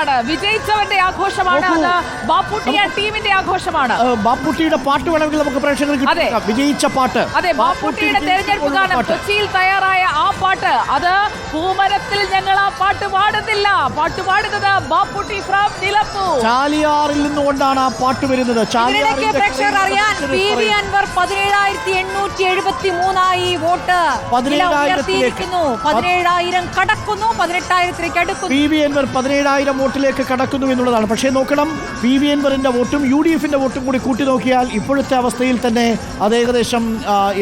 ആഘോഷമാണ് വിജയിച്ചവന്റെ ആഘോഷമാണ്. അത്. ബാപ്പുട്ടിയ ടീമിന്റെ ആഘോഷമാണ്. ബാപ്പുട്ടിയുടെ പാട്ട് വേണമെങ്കിൽ നമുക്ക് പ്രേക്ഷകർക്ക് അതെ. വിജയിച്ച പാട്ട്. അതെ ബാപ്പുട്ടിയുടെ തെരഞ്ഞെടുപ്പ് ഗാനം. കൊച്ചിയിൽ തയ്യാറായ ആ പാട്ട്. അത് പൂമരത്തിൽ ഞങ്ങൾ ആ പാട്ട് പാടുന്നില്ല. പാട്ട് പാടുന്നത് ബാപ്പുട്ടി ഫ്രം നിലപ്പൂ ചാലിയാറിൽ നിന്നുകൊണ്ടാണ് ആ പാട്ട് വരുന്നത്. പ്രേക്ഷകർ അറിയാൻ പി വി അൻവർ പതിനേഴായിരത്തി എണ്ണൂറ്റി എഴുപത്തി മൂന്നായി വോട്ട് പതിനേഴായിരത്തിലേക്ക്. പതിനേഴായിരം കടക്കുന്നു പതിനെട്ടായിരത്തിലേക്ക് അടുക്കുന്നു. പി വി അൻവർ പതിനേഴായിരം വോട്ടിലേക്ക് കടക്കുന്നു എന്നുള്ളതാണ്. പക്ഷേ നോക്കണം പി വി എൻവറിന്റെ വോട്ടും യു ഡി എഫിന്റെ വോട്ടും കൂടി കൂട്ടി നോക്കിയാൽ ഇപ്പോഴത്തെ അവസ്ഥയിൽ തന്നെ അത് ഏകദേശം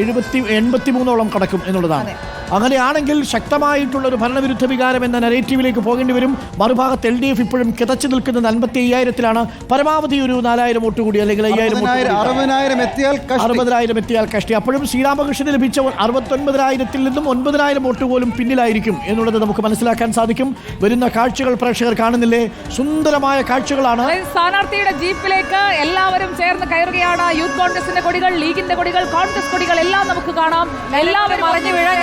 എഴുപത്തി എൺപത്തി മൂന്നോളം കടക്കും എന്നുള്ളതാണ്. അങ്ങനെയാണെങ്കിൽ ശക്തമായിട്ടുള്ള ഒരു ഭരണവിരുദ്ധ വികാരം എന്ന നരേറ്റീവിലേക്ക് പോകേണ്ടി വരും. മറുഭാഗത്ത് എൽ ഡി എഫ് ഇപ്പോഴും കിതച്ചു നിൽക്കുന്നത് അൻപത്തി അയ്യായിരത്തിലാണ് പരമാവധി ഒരു നാലായിരം വോട്ട് കൂടി അല്ലെങ്കിൽ അയ്യായിരം അറുപതിനായിരം എത്തിയാൽ കഷ്ടി. അറുപതിനായിരം എത്തിയാൽ കഷ്ടി. അപ്പോഴും ശ്രീരാമകൃഷ്ണന് ലഭിച്ച അറുപത്തൊൻപതിനായിരത്തിൽ നിന്നും ഒൻപതിനായിരം വോട്ട് പോലും പിന്നിലായിരിക്കും എന്നുള്ളത് നമുക്ക് മനസ്സിലാക്കാൻ സാധിക്കും. വരുന്ന കാഴ്ചകൾ പ്രേക്ഷകർ കാണുന്നില്ലേ? സുന്ദരമായ കാഴ്ചകളാണ് സ്ഥാനാർത്ഥിയുടെ ജീപ്പിലേക്ക് എല്ലാവരും ചേർന്ന് കയറുകയാണ്. യൂത്ത് കോൺഗ്രസിന്റെ കൊടികൾ ലീഗിന്റെ കൊടികൾ കോൺഗ്രസ് കൊടികൾ എല്ലാം നമുക്ക് കാണാം. എല്ലാവരും അറിഞ്ഞു വീഴാൻ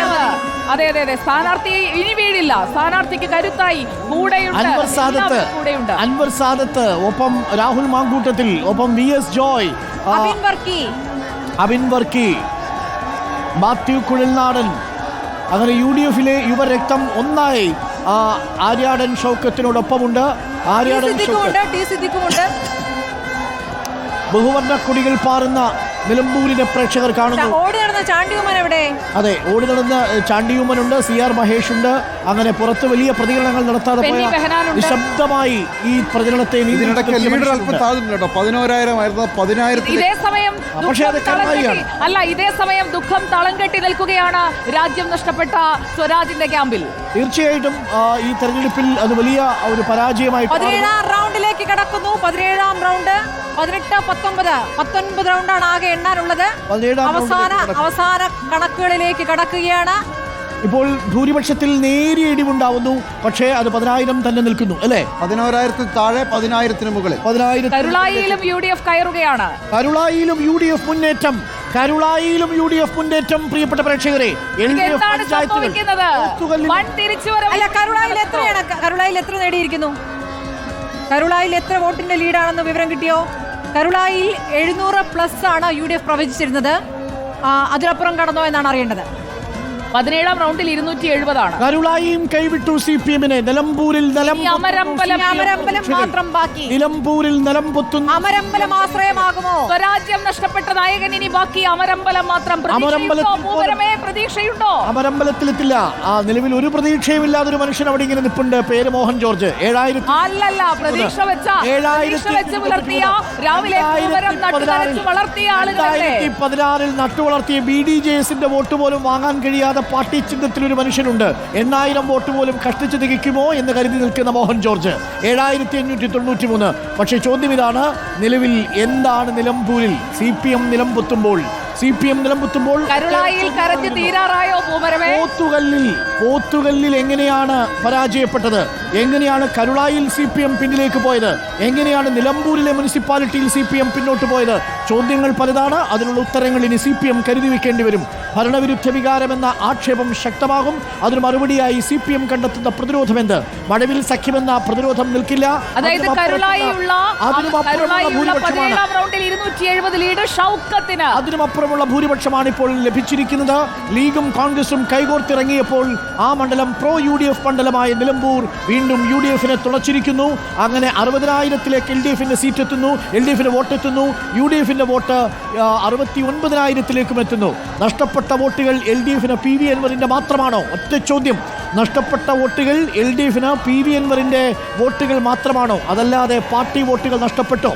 അതെ അതെ അതെ. സ്ഥാനാർത്ഥി ഇനി വീഴില്ല. സ്ഥാനാർത്ഥിക്ക് കരുത്തായി. കൂടെയുണ്ട്. അൻവർ സാദത്ത് കൂടെയുണ്ട്. അൻവർ സാദത്ത് ഒപ്പം രാഹുൽ മാങ്കൂട്ടത്തിൽ ഒപ്പം വി എസ് ജോയ് അബിൻ വർക്കി മാത്യു കുഴൽനാടൻ. അങ്ങനെ യു ഡി എഫിലെ യുവരക്തം ഒന്നായി. ആര്യാടൻ ഷൗക്കത്തിനോടൊപ്പമുണ്ട്. ആര്യാടൻ ബഹുവർണ കുടികൾ പാറുന്ന നിലമ്പൂരിനെ പ്രേക്ഷകർ കാണുന്നു. ഓടി നടന്ന ചാണ്ടിയുമൻ എവിടെ? അതെ ഓടി നടന്ന ചാണ്ടിയുമ്മനുണ്ട് സി ആർ മഹേഷ് ഉണ്ട് അങ്ങനെ പുറത്ത് വലിയ പ്രതികരണങ്ങൾ നടത്താതെ പോയ. നിശബ്ദമായി ഈ പ്രചരണത്തെ അല്ല ഇതേ സമയം ദുഃഖം തളം കെട്ടി നിൽക്കുകയാണ് രാജ്യം നഷ്ടപ്പെട്ട സ്വരാജിന്റെ ക്യാമ്പിൽ. തീർച്ചയായിട്ടും ഈ തെരഞ്ഞെടുപ്പിൽ അത് വലിയ ഒരു പരാജയമായിട്ട് റൗണ്ടിലേക്ക് കടക്കുന്നു. പതിനേഴാം റൗണ്ട്. പതിനെട്ട് പത്തൊമ്പത്. പത്തൊൻപത് റൗണ്ടാണ് ആകെ എണ്ണാനുള്ളത്. അവസാന അവസാന കണക്കുകളിലേക്ക് കടക്കുകയാണ്. ഇപ്പോൾ ഭൂരിപക്ഷത്തിൽ നേരിയ ഇടിവുണ്ടാവുന്നു. പക്ഷേ അത് പതിനായിരം തന്നെ നിൽക്കുന്നു. അല്ലേ? പതിനോരായിരത്തിന് താഴെ പതിനായിരത്തിന് മുകളിൽ. പതിനായിരം കരുളായിയിലും യു ഡി എഫ് കയറുകയാണ്. കരുളായിലും യു ഡി എഫ് മുന്നേറ്റം. കരുളായിലും യു ഡി എഫ് മുന്നേറ്റം. പ്രിയപ്പെട്ട പ്രേക്ഷകരെ എൽ ഡി എഫ് പഞ്ചായത്തുകൾ. കരുളായിൽ എത്രയാണ് കരുളായിൽ എത്ര നേടിയിരിക്കുന്നു? കരുളായിൽ എത്ര വോട്ടിന്റെ ലീഡാണെന്ന് വിവരം കിട്ടിയോ? കരുളായിൽ എഴുന്നൂറ് പ്ലസ് ആണ് യു ഡി എഫ് പ്രവചിച്ചിരുന്നത്. അതിനപ്പുറം കടന്നോ എന്നാണ് അറിയേണ്ടത്. പതിനേഴാം റൗണ്ടിൽ ഇരുന്നൂറ്റി എഴുപതാണ് കരുളായിയും കൈവിട്ടു സി പി എമ്മിനെ നിലമ്പൂരിൽ അമരമ്പലം അമരമ്പലം മാത്രം ബാക്കി. നിലമ്പൂരിൽ നിലം അമരമ്പലം ആശ്രയമാകുമോ? സ്വരാജ്യം നഷ്ടപ്പെട്ട നായകൻ ഇനി ബാക്കി. അമരമ്പലം മാത്രം പൂമരമേ പ്രതീക്ഷയുണ്ടോ? അമരമ്പലത്തിലെത്തില്ല ആ നിലവിൽ ഒരു പ്രതീക്ഷയും ഇല്ലാതെ ഒരു മനുഷ്യൻ അവിടെ ഇങ്ങനെ നിപ്പുണ്ട്. പേര് മോഹൻ ജോർജ്. ഏഴായിരത്തി അല്ലല്ല പ്രതീക്ഷ വെച്ച ഏഴായിരത്തി വെച്ച് പുലർത്തിയ രാവിലെ വളർത്തിയ രണ്ടായിരത്തി പതിനാറിൽ നട്ടുവളർത്തിയ ബി ഡി ജെ എസിന്റെ വോട്ട് പോലും വാങ്ങാൻ കഴിയാതെ പാർട്ടി ചിഹ്നത്തിൽ ഒരു മനുഷ്യനുണ്ട്. എണ്ണായിരം വോട്ട് പോലും കഷ്ടിച്ച് തികയ്ക്കുമോ എന്ന് കരുതി നിൽക്കുന്ന മോഹൻ ജോർജ്. ഏഴായിരത്തി അഞ്ഞൂറ്റി തൊണ്ണൂറ്റി മൂന്ന്. പക്ഷേ ചോദ്യം ഇതാണ് നിലവിൽ എന്താണ് നിലമ്പൂരിൽ? സി പി എം നിലംപൊത്തുമ്പോൾ സി പി എം നിലമ്പുത്തുമ്പോൾ കരുളായിൽ കരഞ്ഞു തീരാറായോ പൂമരമേ? പോത്തുകല്ലിൽ പോത്തുകല്ലിൽ എങ്ങനെയാണ് പരാജയപ്പെട്ടത്? എങ്ങനെയാണ് കരുളായിൽ സി പി എം പിന്നിലേക്ക് പോയത്? എങ്ങനെയാണ് നിലമ്പൂരിലെ മുനിസിപ്പാലിറ്റിയിൽ സി പി എം പിന്നോട്ട് പോയത്? ചോദ്യങ്ങൾ പലതാണ്. അതിനുള്ള ഉത്തരങ്ങൾ ഇനി സി പി എം കരുതി വെക്കേണ്ടി വരും. ഭരണവിരുദ്ധ വികാരമെന്ന ആക്ഷേപം ശക്തമാകും. അതിന് മറുപടിയായി സി പി എം കണ്ടെത്തുന്ന പ്രതിരോധം എന്ത്? മഴവിൽ സഖ്യമെന്ന പ്രതിരോധം നിൽക്കില്ല. അതിനുമപ്പുറമുള്ള ഭൂരിപക്ഷമാണ്. പതിനേഴാം അതിനുമപ്പുറമുള്ള ഭൂരിപക്ഷമാണ് ഇപ്പോൾ ലഭിച്ചിരിക്കുന്നത്. ലീഗും കോൺഗ്രസും കൈകോർത്തിറങ്ങിയപ്പോൾ ആ മണ്ഡലം പ്രോ യു ഡി എഫ് മണ്ഡലമായ നിലമ്പൂർ വീണ്ടും യു ഡി എഫിനെ തുളച്ചിരിക്കുന്നു അങ്ങനെ അറുപതിനായിരത്തിലേക്ക് എൽ ഡി എഫിന്റെ സീറ്റ് എത്തുന്നു. എൽ ഡി എഫിന്റെ വോട്ട് എത്തുന്നു. യു ഡി എഫിന്റെ വോട്ട് അറുപത്തി ഒൻപതിനായിരത്തിലേക്കും എത്തുന്നു. നഷ്ടപ്പെട്ട വോട്ടുകൾ എൽ ഡി എഫിന് പി വി എൻവറിന്റെ മാത്രമാണോ? ഒറ്റ ചോദ്യം. നഷ്ടപ്പെട്ട വോട്ടുകൾ എൽ ഡി എഫിന് പി വി എൻവറിന്റെ വോട്ടുകൾ മാത്രമാണോ? അതല്ലാതെ പാർട്ടി വോട്ടുകൾ നഷ്ടപ്പെട്ടോ?